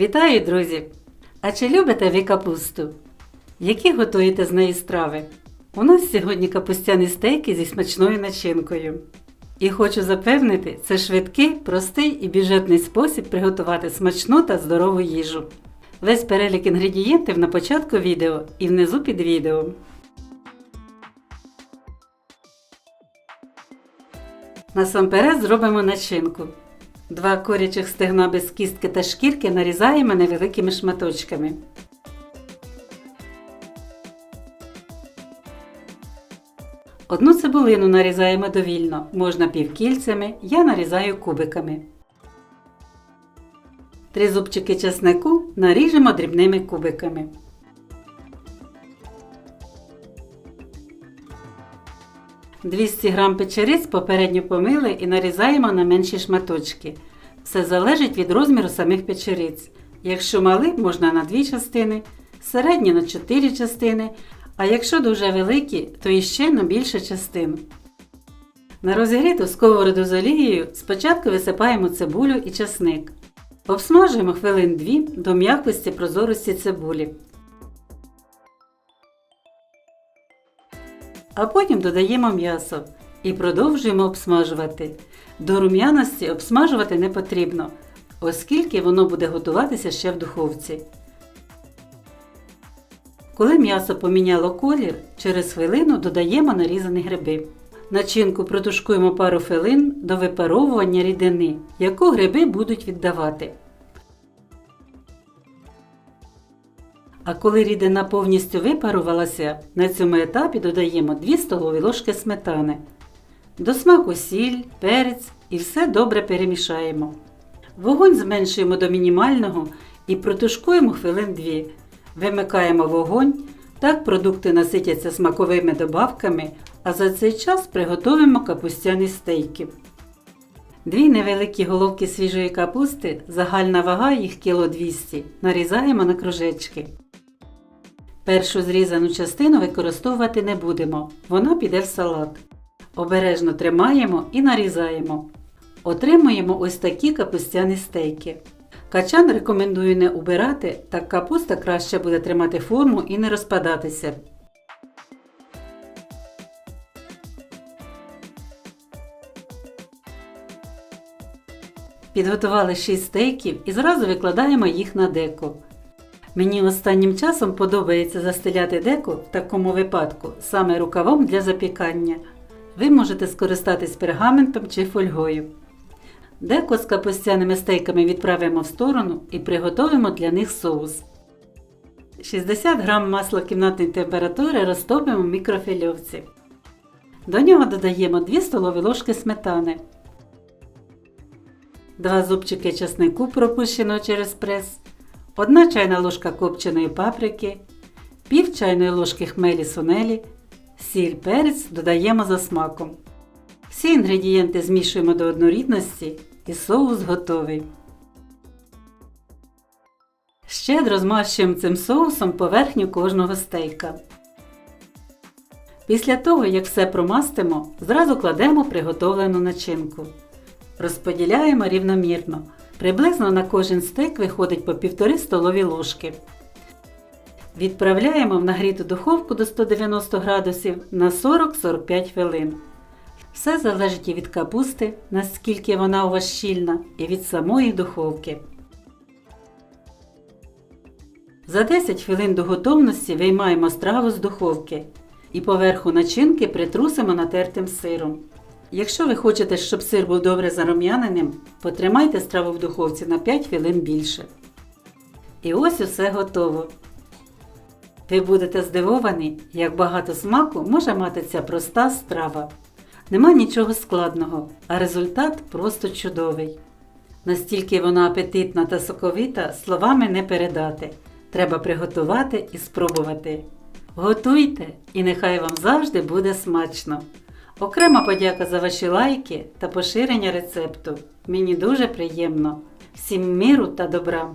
Вітаю, друзі! А чи любите ви капусту? Які готуєте з неї страви? У нас сьогодні капустяні стейки зі смачною начинкою. І хочу запевнити, це швидкий, простий і бюджетний спосіб приготувати смачну та здорову їжу. Весь перелік інгредієнтів на початку відео і внизу під відео. Насамперед зробимо начинку. Два курячих стегна без кістки та шкірки нарізаємо невеликими шматочками. Одну цибулину нарізаємо довільно, можна півкільцями, я нарізаю кубиками. Три зубчики чеснику наріжемо дрібними кубиками. «200 г печериць попередньо помили і нарізаємо на менші шматочки. Все залежить від розміру самих печериць. Якщо мали, можна на дві частини, середні на 4 частини, а якщо дуже великі, то іще на більше частин. На розігріту сковороду з олією спочатку висипаємо цибулю і часник. Обсмажуємо хвилин 2 до м'якості прозорості цибулі. А потім додаємо м'ясо і продовжуємо обсмажувати. До рум'яності обсмажувати не потрібно, оскільки воно буде готуватися ще в духовці. Коли м'ясо поміняло колір, через хвилину додаємо нарізані гриби. Начинку протушкуємо пару хвилин до випаровування рідини, яку гриби будуть віддавати. А коли рідина повністю випарувалася, на цьому етапі додаємо 2 столові ложки сметани. До смаку сіль, перець і все добре перемішаємо. Вогонь зменшуємо до мінімального і протушкуємо хвилин 2. Вимикаємо вогонь, так продукти наситяться смаковими добавками, а за цей час приготуємо капустяні стейки. Дві невеликі головки свіжої капусти, загальна вага їх кіло 200, нарізаємо на кружечки. Першу зрізану частину використовувати не будемо, вона піде в салат. Обережно тримаємо і нарізаємо. Отримуємо ось такі капустяні стейки. Качан рекомендую не убирати, так капуста краще буде тримати форму і не розпадатися. Підготували 6 стейків і зразу викладаємо їх на деко. Мені останнім часом подобається застеляти деко в такому випадку саме рукавом для запікання. Ви можете скористатись пергаментом чи фольгою. Деко з капустяними стейками відправимо в сторону і приготуємо для них соус. 60 г масла кімнатної температури розтопимо в мікрофільовці. До нього додаємо 2 столові ложки сметани, 2 зубчики часнику пропущеного через прес, 1 чайна ложка копченої паприки, пів чайної ложки хмелі сунелі, сіль перець додаємо за смаком. Всі інгредієнти змішуємо до однорідності і соус готовий. Щедро змащуємо цим соусом поверхню кожного стейка. Після того, як все промастимо, зразу кладемо приготовлену начинку. Розподіляємо рівномірно. Приблизно на кожен стейк виходить по 1,5 столові ложки. Відправляємо в нагріту духовку до 190 градусів на 40-45 хвилин. Все залежить і від капусти, наскільки вона у вас щільна, і від самої духовки. За 10 хвилин до готовності виймаємо страву з духовки і поверху начинки притрусимо натертим сиром. Якщо ви хочете, щоб сир був добре зарум'яненим, потримайте страву в духовці на 5 хвилин більше. І ось усе готово. Ви будете здивовані, як багато смаку може мати ця проста страва. Нема нічого складного, а результат просто чудовий. Настільки вона апетитна та соковита, словами не передати. Треба приготувати і спробувати. Готуйте і нехай вам завжди буде смачно! Окрема подяка за ваші лайки та поширення рецепту. Мені дуже приємно. Всім миру та добра!